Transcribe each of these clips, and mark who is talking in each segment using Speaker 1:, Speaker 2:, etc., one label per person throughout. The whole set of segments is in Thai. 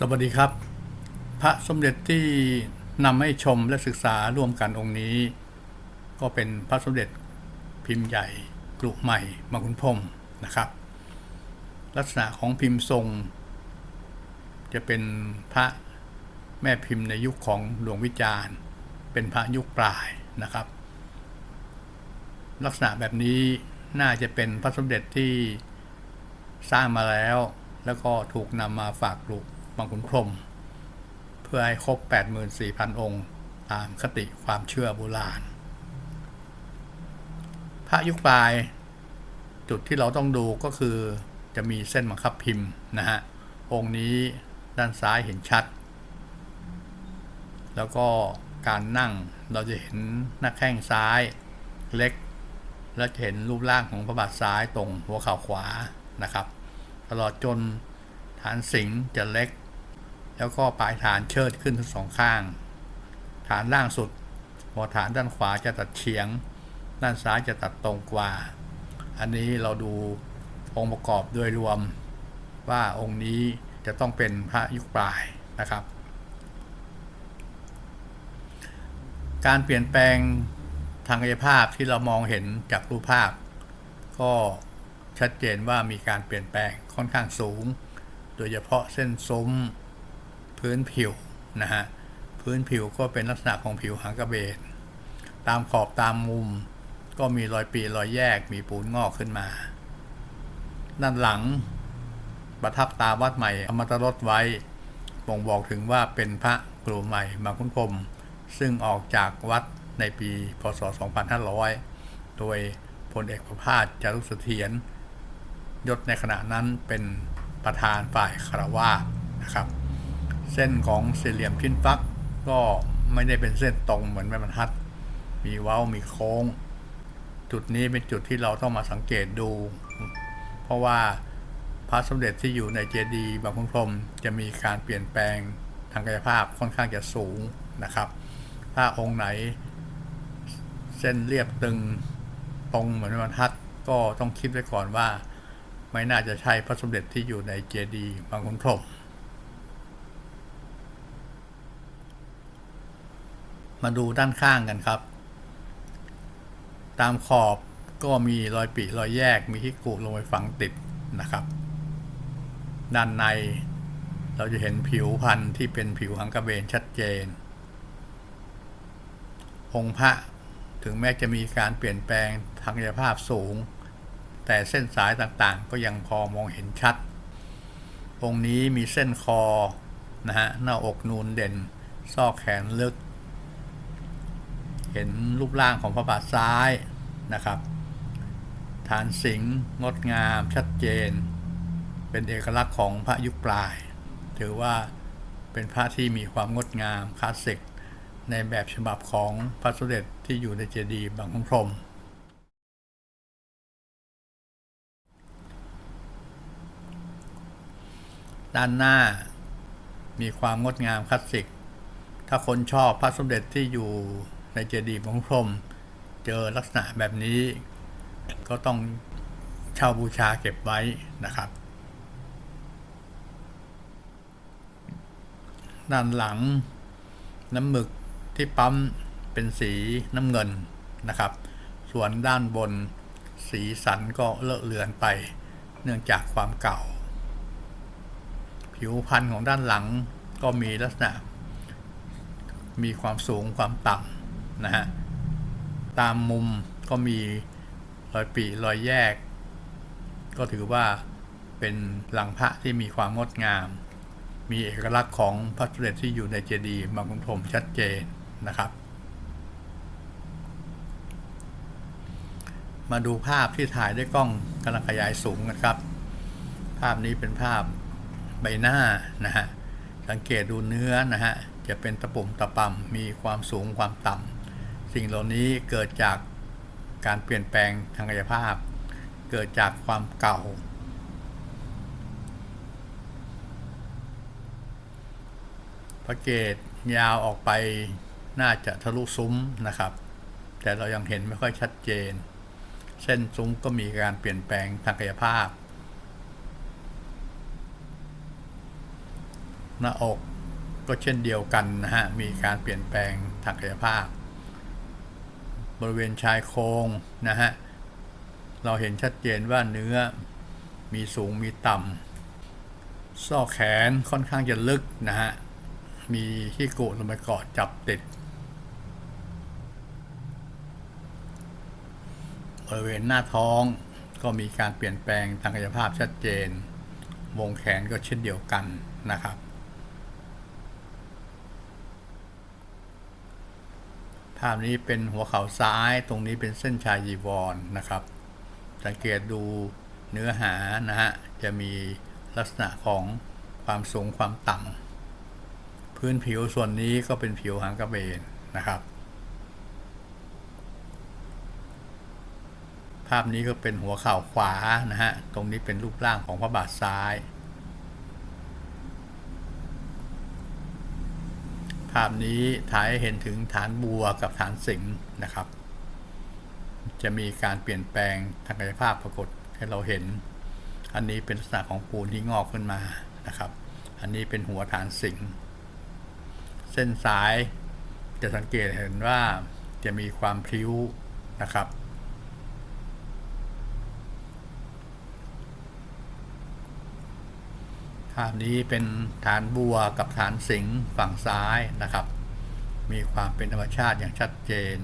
Speaker 1: สวัสดีครับ พระสมเด็จที่นำให้ชมและศึกษาร่วมกันองค์นี้ ก็เป็นพระสมเด็จพิมพ์ใหญ่กรุใหม่มังคุนพรมนะครับ ลักษณะของพิมพ์ทรง จะเป็นพระแม่พิมพ์ในยุคของหลวงวิจารณ์ เป็นพระยุคปลายนะครับ ลักษณะแบบนี้น่าจะเป็นพระสมเด็จที่สร้างมาแล้ว แล้วก็ถูกนำมาฝากปลูก บางขุนพรม เพื่อให้ครบ 84,000 องค์ ตามคติความเชื่อโบราณ พระยุคปลาย จุดที่เราต้องดูก็คือจะมีเส้นบังคับพิมพ์นะฮะ องค์นี้ด้านซ้ายเห็นชัด แล้วก็การนั่งเราจะเห็นหน้าแข้งซ้ายเล็ก และจะเห็นรูปร่างของพระบาทซ้ายตรงหัวเข่าขวานะครับ ตลอดจนฐานสิงจะเล็ก แล้วก็ปลายฐานเชิดขึ้นทั้งสองข้าง ฐานล่างสุด หัวฐานด้านขวาจะตัดเฉียง ด้านซ้ายจะตัดตรงกว่า อันนี้เราดูองค์ประกอบโดยรวม ว่าองค์นี้จะต้องเป็นพระยุคปลายนะครับ การเปลี่ยนแปลงทางกายภาพที่เรามองเห็นจากรูปภาพ ก็ชัดเจนว่ามีการเปลี่ยนแปลงค่อนข้างสูง โดยเฉพาะเส้นซุ้ม พื้นผิวนะฮะพื้นผิวก็เป็นลักษณะของผิวหางกระเบนตามขอบตามมุม ก็มีรอยปีรอยแยกมีปูนงอกขึ้นมา ด้านหลังประทับตาวัดใหม่อมตะรถไว้บ่งบอกถึงว่าเป็นพระกรุใหม่มาคุ้นพรหมซึ่งออกจากวัดในปีพศ 2500 โดยพลเอกประภาสจารุเสถียรยศในขณะนั้นเป็นประธานฝ่ายคารวาสนะครับ เส้นของสี่เหลี่ยมชิ้นฟัก ก็ไม่ได้เป็นเส้นตรงเหมือนแม่บรรทัด มีเว้ามีโค้ง จุดนี้เป็นจุดที่เราต้องมาสังเกตดู เพราะว่าพระสมเด็จที่อยู่ในเจดีย์บางขุนพรมจะมีการเปลี่ยนแปลงทางกายภาพค่อนข้างจะสูงนะครับ ถ้าองค์ไหน เส้นเรียบตึงตรงเหมือนบรรทัดก็ต้องคิดไว้ก่อนว่า ไม่น่าจะใช่พระสมเด็จที่อยู่ในเจดีย์บางขุนพรม มาดูด้านข้างกันครับ ตามขอบก็มีรอยปีรอยแยกมีที่กุลงไปฝังติดนะครับ ด้านในเราจะเห็นผิวพันธุ์ที่เป็นผิวหังกระเบนชัดเจน องค์พระถึงแม้จะมีการเปลี่ยนแปลงทางกายภาพสูง แต่เส้นสายต่างๆ ก็ยังพอมองเห็นชัด องค์นี้มีเส้นคอนะฮะหน้าอกนูนเด่น ซอกแขนลึก เห็นรูปร่างของพระบาทซ้ายนะครับ ฐานสิงห์งดงามชัดเจน เป็นเอกลักษณ์ของพระยุคปลาย ถือว่าเป็นพระที่มีความงดงามคลาสสิก ในแบบฉบับของพระสมเด็จที่อยู่ในเจดีย์บางขุนพรมด้านหน้ามีความงดงามคลาสสิก ถ้าคนชอบพระสมเด็จที่อยู่ ในเจดีย์บางพรมเจอลักษณะแบบนี้ ก็ต้องเช่าบูชาเก็บไว้นะครับ ด้านหลังน้ำหมึกที่ปั๊มเป็นสีน้ำเงินนะครับ ส่วนด้านบนสีสันก็เลอะเลือนไป เนื่องจากความเก่า ผิวพันธุ์ของด้านหลังก็มีลักษณะ มีความสูงความต่ำ นะฮะตามมุมก็มีรอยปีรอยแยก ก็ถือว่าเป็นหลังพระที่มีความงดงาม มีเอกลักษณ์ของพระสมเด็จที่อยู่ในเจดีย์บางขุนพรหมชัดเจนนะครับ มาดูภาพที่ถ่ายด้วยกล้องกำลังขยายสูงนะครับ ภาพนี้เป็นภาพใบหน้านะฮะสังเกตดูเนื้อนะฮะจะเป็นตะปุ่มตะปำมีความสูงความต่ำ สิ่งเหล่านี้เกิดจากการเปลี่ยนแปลงทางกายภาพ เกิดจากความเก่า พระเกตยาวออกไปน่าจะทะลุซุ้มนะครับ แต่เรายังเห็นไม่ค่อยชัดเจน เส้นซุ้มก็มีการเปลี่ยนแปลงทางกายภาพ หน้าอกก็เช่นเดียวกันนะฮะ มีการเปลี่ยนแปลงทางกายภาพ บริเวณชายโครงนะฮะ เราเห็นชัดเจนว่าเนื้อมีสูงมีต่ำซอกแขนค่อนข้างจะลึกนะฮะ มีที่โกดลงไปเกาะจับติด บริเวณหน้าท้องก็มีการเปลี่ยนแปลงทางกายภาพชัดเจน วงแขนก็เช่นเดียวกันนะครับ ภาพนี้เป็นหัวเข่าซ้าย ตรงนี้เป็นเส้นชายยีวรนนะครับ สังเกตดูเนื้อหานะฮะ จะมีลักษณะของความสูงความต่ำพื้นผิวส่วนนี้ก็เป็นผิวหางกระเบนนะครับ ภาพนี้ก็เป็นหัวเข่าขวานะฮะ ตรงนี้เป็นรูปร่างของพระบาทซ้ายาพนี้ถ่ายเห็นถึงฐานบัวกับฐานสิงห์นะครับ จะมีการเปลี่ยนแปลงทางกายภาพปรากฏให้เราเห็น อันนี้เป็นลักษณะของปูนที่งอกขึ้นมานะครับ อันนี้เป็นหัวฐานสิงห์เส้นสายจะสังเกตเห็นว่าจะมีความพลิ้วนะครับ ภาพนี้เป็นฐานบัวกับฐานสิงห์ฝั่งซ้ายนะครับ มีความเป็นธรรมชาติอย่างชัดเจน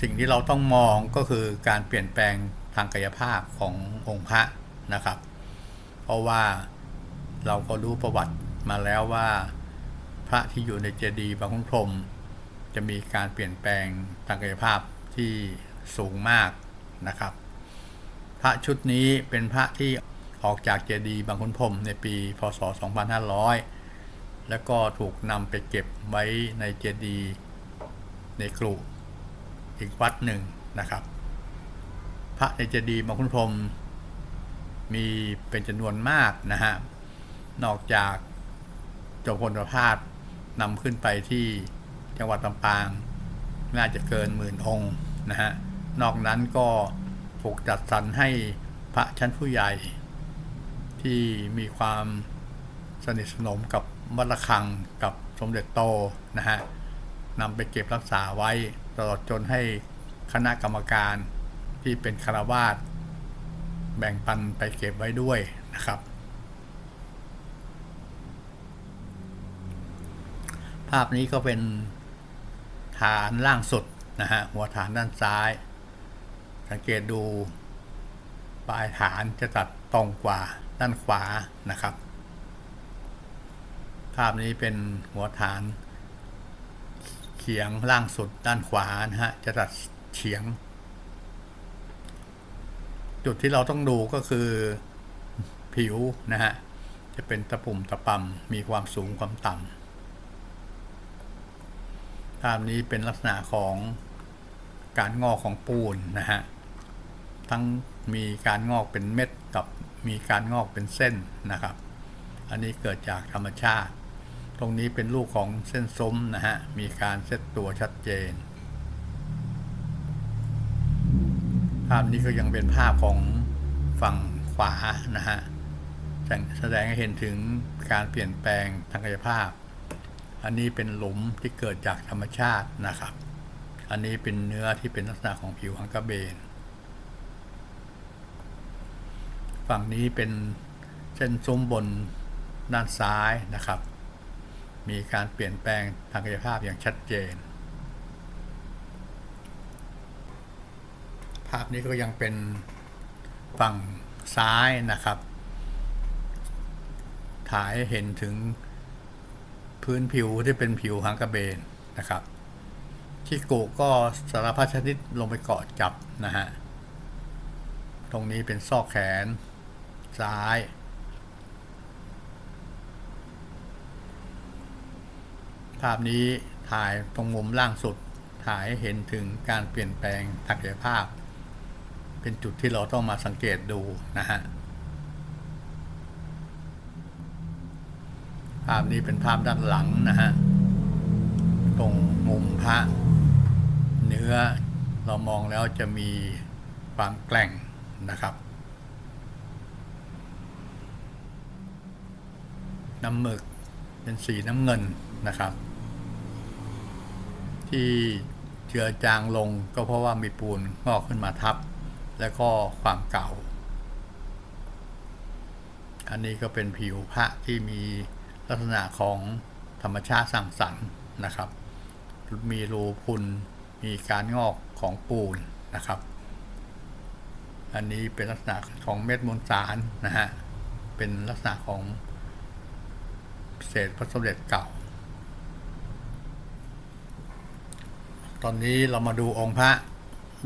Speaker 1: สิ่งที่เราต้องมองก็คือการเปลี่ยนแปลงทางกายภาพขององค์พระนะครับ เพราะว่าเราก็รู้ประวัติมาแล้วว่าพระที่อยู่ในเจดีย์บางขุนพรหมจะมีการเปลี่ยนแปลงทางกายภาพที่สูงมากนะครับ พระชุดนี้เป็นพระที่ ออกจากเจดีย์บางขุนพรมในปีพศ 2500 แล้วก็ถูกนำไปเก็บไว้ในเจดีย์ในกรุอีกวัดหนึ่งนะครับ พระในเจดีย์บางขุนพรมมีเป็นจำนวนมากนะฮะ นอกจากจมพลประพาสนำขึ้นไปที่จังหวัดลำปาง น่าจะเกินหมื่นองค์นะฮะ นอกนั้นก็ถูกจัดสรรให้พระชั้นผู้ใหญ่ ที่มีความสนิทสนมกับวัดระฆังกับสมเด็จโตนะฮะนำไปเก็บรักษาไว้ตลอดจนให้คณะกรรมการที่เป็นคารวาสแบ่งปันไปเก็บไว้ด้วยนะครับ ภาพนี้ก็เป็นฐานล่างสุดนะฮะหัวฐานด้านซ้าย สังเกตดูปลายฐานจะตัดตรงกว่า ด้านขวานะครับ ภาพนี้เป็นหัวฐาน เฉียงล่างสุดด้านขวานะฮะจะตัดเฉียง จุดที่เราต้องดูก็คือผิวนะฮะจะเป็นตะปุ่มตะปำมีความสูงความต่ำภาพนี้เป็นลักษณะของการงอกของปูนนะฮะทั้งมีการงอกเป็นเม็ดกับ มีการงอกเป็นเส้นนะครับ อันนี้เกิดจากธรรมชาติ ตรงนี้เป็นลูกของเส้นซุ้มนะฮะ มีการเซตตัวชัดเจน ภาพนี้ก็ยังเป็นภาพของฝั่งขวานะฮะ แสดงให้เห็นถึงการเปลี่ยนแปลงทางกายภาพ อันนี้เป็นหลุมที่เกิดจากธรรมชาตินะครับ อันนี้เป็นเนื้อที่เป็นลักษณะของผิวหังกระเบน ฝั่งนี้เป็นเส้นซุ้มบนด้านซ้ายนะครับ มีการเปลี่ยนแปลงทางกายภาพอย่างชัดเจน ภาพนี้ก็ยังเป็นฝั่งซ้ายนะครับ ถ่ายเห็นถึงพื้นผิวที่เป็นผิวหางกระเบนนะครับที่โกก็สารพัดชนิดลงไปเกาะจับนะฮะ ตรงนี้เป็นซอกแขน ซ้าย ภาพนี้ถ่ายตรงมุมล่างสุด ถ่ายให้เห็นถึงการเปลี่ยนแปลงทางกายภาพ เป็นจุดที่เราต้องมาสังเกตดูนะฮะ ภาพนี้เป็นภาพด้านหลังนะฮะ ตรงมุมพระ เนื้อเรามองแล้วจะมีความแกร่งนะครับ น้ำหมึก เป็นสีน้ำเงินนะครับ ที่เจือจางลงก็เพราะว่ามีปูนงอกขึ้นมาทับ แล้วก็ความเก่า อันนี้ก็เป็นผิวพระที่มีลักษณะของธรรมชาติสร้างสรรค์นะครับ มีรูพุนมีการงอกของปูนนะครับ อันนี้เป็นลักษณะของเม็ดมวลสารนะฮะ เป็นลักษณะของ เศษพระสมเด็จเก่า ตอนนี้เรามาดูองค์พระ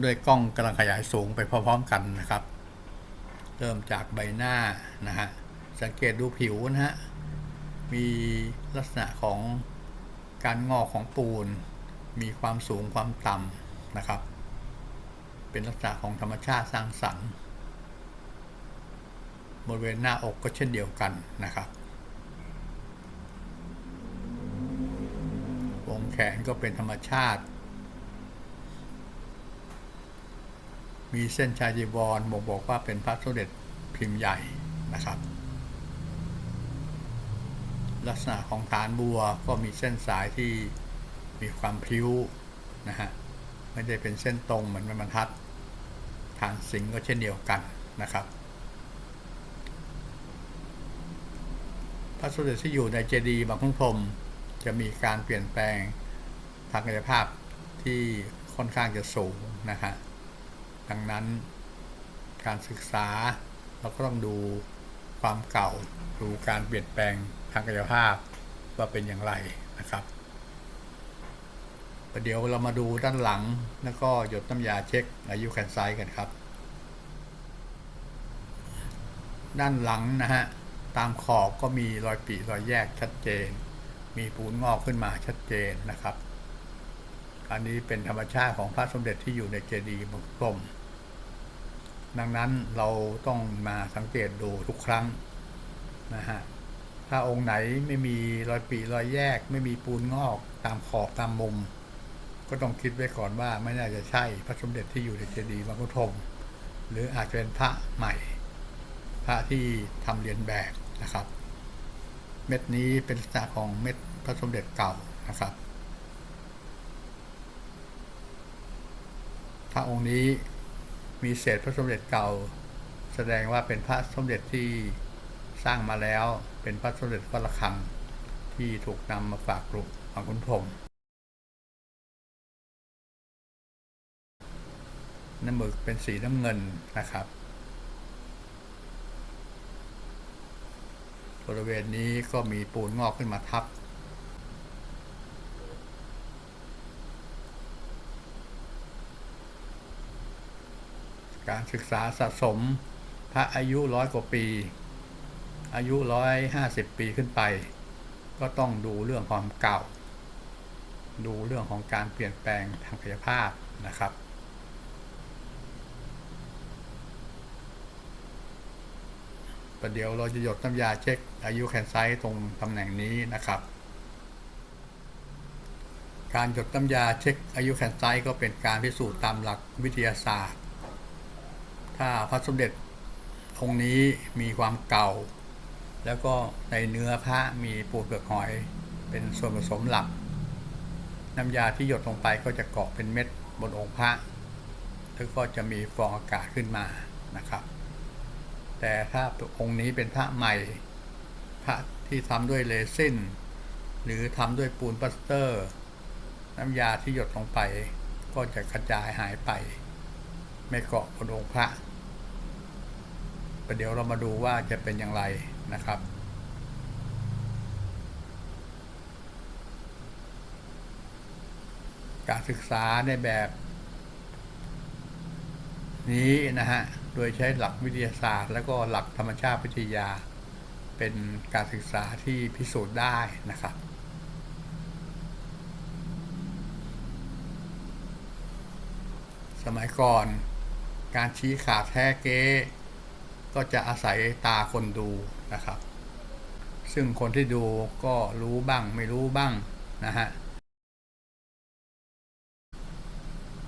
Speaker 1: ด้วยกล้องกำลังขยายสูงไปพร้อมๆกันนะครับ เริ่มจากใบหน้านะฮะ สังเกตดูผิวนะฮะ มีลักษณะของการงอกของปูน มีความสูงความต่ำนะครับ เป็นลักษณะของธรรมชาติสร้างสรรค์บริเวณหน้าอกก็เช่นเดียวกันนะครับ แขนก็เป็นธรรมชาติ มีเส้นชายจีวรบ่งบอกว่าเป็นพระสมเด็จพิมพ์ใหญ่นะครับ ลักษณะของฐานบัวก็มีเส้นสายที่มีความพลิ้วนะฮะไม่ได้เป็นเส้นตรงเหมือนบรรทัด ฐานสิงก็เช่นเดียวกันนะครับพระสมเด็จที่อยู่ในเจดีย์บางคุ้งพรม จะมีการเปลี่ยนแปลงทางกายภาพที่ค่อนข้างจะสูงนะฮะดังนั้นการศึกษาเราก็ต้องดูความเก่าดูการเปลี่ยนแปลงทางกายภาพว่าเป็นอย่างไรนะครับประเดี๋ยวเรามาดูด้านหลังแล้วก็หยดน้ำยาเช็คอายุแขนซ้ายกันครับ ด้านหลังนะฮะตามขอบก็มีรอยปีรอยแยกชัดเจน มีปูนงอกขึ้นมาชัดเจนนะครับ อันนี้เป็นธรรมชาติของพระสมเด็จที่อยู่ในเจดีย์บกกลม ดังนั้นเราต้องมาสังเกตดูทุกครั้งนะฮะถ้าองค์ไหนไม่มีรอยปีรอยแยก ไม่มีปูนงอกตามขอบตามมุม ก็ต้องคิดไว้ก่อนว่าไม่น่าจะใช่พระสมเด็จที่อยู่ในเจดีย์บางขุนพรหมหรืออาจจะเป็นพระใหม่ พระที่ทำเรียนแบบนะครับ เม็ดนี้เป็นลักษณะของเม็ด พระสมเด็จเก่านะครับพระองค์นี้มีเศษพระสมเด็จเก่า แสดงว่าเป็นพระสมเด็จที่สร้างมาแล้วเป็นพระสมเด็จวัดระฆังที่ถูกนำมาฝากกลุ่มบางขุนพรมน้ำหมึกเป็นสีน้ำเงินนะครับ บริเวณนี้ก็มีปูนงอกขึ้นมาทับ การศึกษาสะสม พระอายุร้อยกว่าปี อายุร้อยห้าสิบปีขึ้นไป ก็ต้องดูเรื่องความเก่า ดูเรื่องของการเปลี่ยนแปลงทางกายภาพนะครับประเดี๋ยวเราจะหยดน้ำยาเช็คอายุแคนไซต์ตรงตำแหน่งนี้นะครับ การหยดน้ำยาเช็คอายุแคนไซต์ก็เป็นการพิสูจน์ตามหลักวิทยาศาสตร์ ถ้าพระสมเด็จองค์นี้มีความเก่า แล้วก็ในเนื้อพระมีปูนเปลือกหอย เป็นส่วนผสมหลัก น้ำยาที่หยดลงไปก็จะเกาะเป็นเม็ดบนองค์พระแล้วก็จะมีฟองอากาศขึ้นมานะครับ แต่ถ้าองค์นี้เป็นพระใหม่ พระที่ทำด้วยเรซินหรือทำด้วยปูนปลัสเตอร์ น้ำยาที่หยดลงไป ก็จะกระจายหายไป ไม่เกาะบนองค์พระ เดี๋ยวเรามาดูว่าจะเป็นอย่างไรนะครับการศึกษาในแบบ นี้นะฮะ โดยใช้หลักวิทยาศาสตร์ แล้วก็หลักธรรมชาติวิทยา เป็นการศึกษาที่พิสูจน์ได้นะครับ สมัยก่อน การชี้ขาดแท้เก๊ ก็จะอาศัยตาคนดูนะครับ ซึ่งคนที่ดูก็รู้บ้างไม่รู้บ้างนะฮะ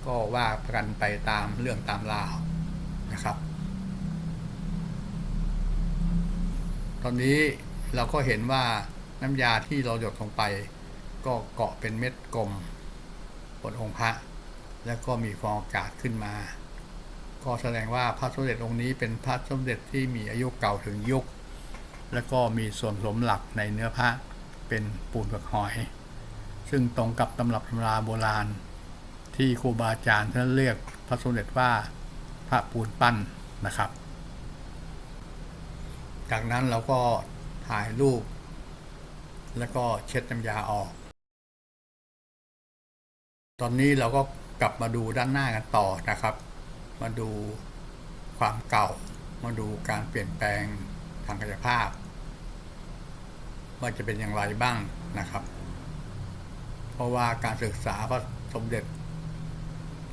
Speaker 1: ก็ว่ากันไปตามเรื่องตามราวนะครับ ตอนนี้เราก็เห็นว่าน้ำยาที่เราหยดลงไป ก็เกาะเป็นเม็ดกลมบนองค์พระ แล้วก็มีฟองอากาศขึ้นมา ก็แสดงว่าพระสมเด็จองค์นี้เป็นพระสมเด็จที่มีอายุเก่าถึงยุค แล้วก็มีส่วนสมหลักในเนื้อพระเป็นปูนเปลือกหอย ซึ่งตรงกับตำรับตำราโบราณ ที่ครูบาอาจารย์ท่านเรียกพระสมเด็จว่าพระปูนปั้นนะครับ จากนั้นเราก็ถ่ายรูป แล้วก็เช็ดน้ำยาออก ตอนนี้เราก็กลับมาดูด้านหน้ากันต่อนะครับ มาดูความเก่า มาดูการเปลี่ยนแปลงทางกายภาพ ว่าจะเป็นอย่างไรบ้างนะครับ เพราะว่าการศึกษาพระสมเด็จ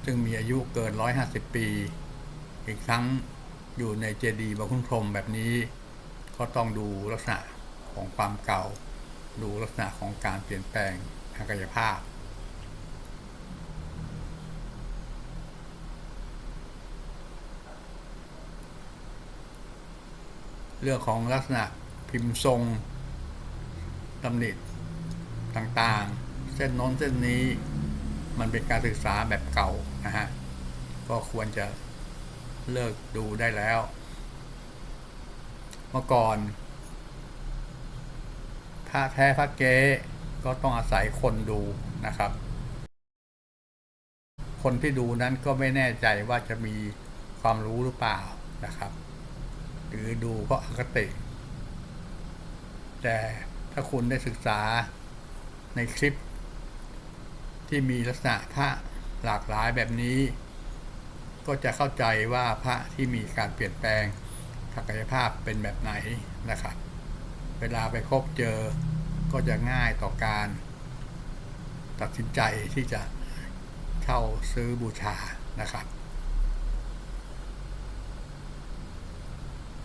Speaker 1: ซึ่งมีอายุเกิน 150 ปี อีกทั้งอยู่ในเจดีย์บางคุณพรมแบบนี้ ก็ต้องดูลักษณะของความเก่า ดูลักษณะของการเปลี่ยนแปลงทางกายภาพ เรื่องของลักษณะพิมพ์ทรงตำหนิต่างๆ เส้นน้นเส้นนี้มันเป็นการศึกษาแบบเก่านะฮะ ก็ควรจะเลิกดูได้แล้ว เมื่อก่อนพระแท้พระเก๊ก็ต้องอาศัยคนดูนะครับ คนที่ดูนั้นก็ไม่แน่ใจว่าจะมีความรู้หรือเปล่านะครับ หรือดูก็อคติ แต่ถ้าคุณได้ศึกษาในคลิป ที่มีลักษณะพระหลากหลายแบบนี้ ก็จะเข้าใจว่าพระที่มีการเปลี่ยนแปลงทางกยภาพเป็นแบบไหนนะครับ เวลาไปพบเจอก็จะง่ายต่อการ ตัดสินใจที่จะเช่าซื้อบูชานะครับ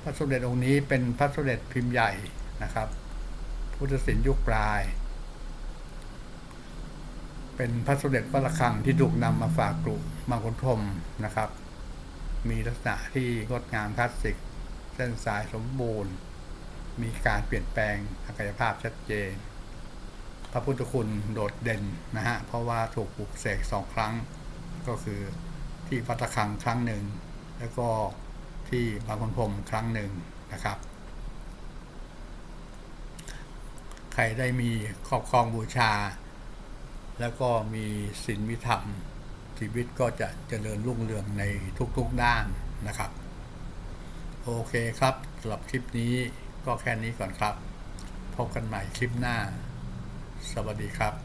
Speaker 1: พระสมเด็จองค์นี้เป็นพระสมเด็จพิมพ์ใหญ่นะครับ พุทธศิลป์ยุคปลาย เป็นพระสมเด็จวัดระฆังที่ถูกนำมาฝากกลุ่มมังคลพรหมนะครับ มีลักษณะที่งดงามคลาสสิก เส้นสายสมบูรณ์ มีการเปลี่ยนแปลงทางกายภาพชัดเจน พระพุทธคุณโดดเด่นนะฮะ เพราะว่าถูกปลุกเสกสองครั้ง ก็คือที่วัดระฆังครั้งหนึ่ง แล้วก็ ที่บางคนพรมครั้งหนึ่งนะครับ ใครได้มีครอบครองบูชา แล้วก็มีศีลมิธรรม ชีวิตก็จะเจริญรุ่งเรืองในทุกๆด้านนะครับ โอเคครับสำหรับคลิปนี้ก็แค่นี้ก่อนครับ พบกันใหม่คลิปหน้า สวัสดีครับ